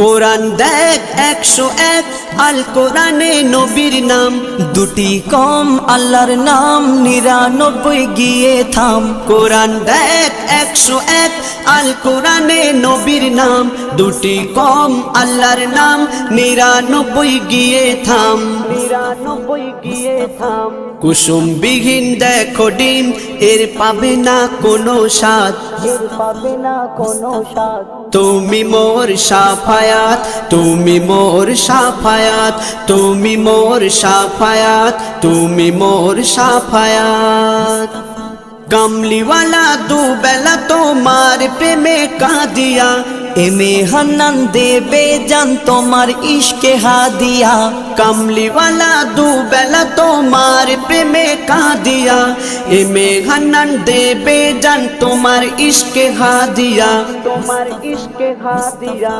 কোরআন দেখ একশো এক আল কোরআনে নবীর নাম। দুটি কম আল্লাহর নাম নিরানব্বই গিয়ে থাম। কোরআন দেখ একশো এক আল কোরআনে নবীর নাম। দুটি কম আল্লাহর নাম নিরানব্বই গিয়ে থাম। নিরানব্বই গিয়ে থাম। কুসুম বিহীন দেখো ডিম এর পাবে না কোনো স্বাদ। পাবে না কোনো স্বাদ। তুমি মোর সাফায়াত, তুমি মোর সাফায়াত, তুমি মোর সাফায়াত, তুমি মোর সাফায়াত। কামলিওয়ালা দুবেলা তোমার প্রেমে কাঁদিয়া এমে হান্নান দেবে জান তোমার ইশকে হাদিয়া। কামলিওয়ালা দুবেলা তোমার প্রেমে কাঁদিয়া এমে হান্নান দেবে জান তোমার ইশকে হাদিয়া তোমার ইশকে হাদিয়া।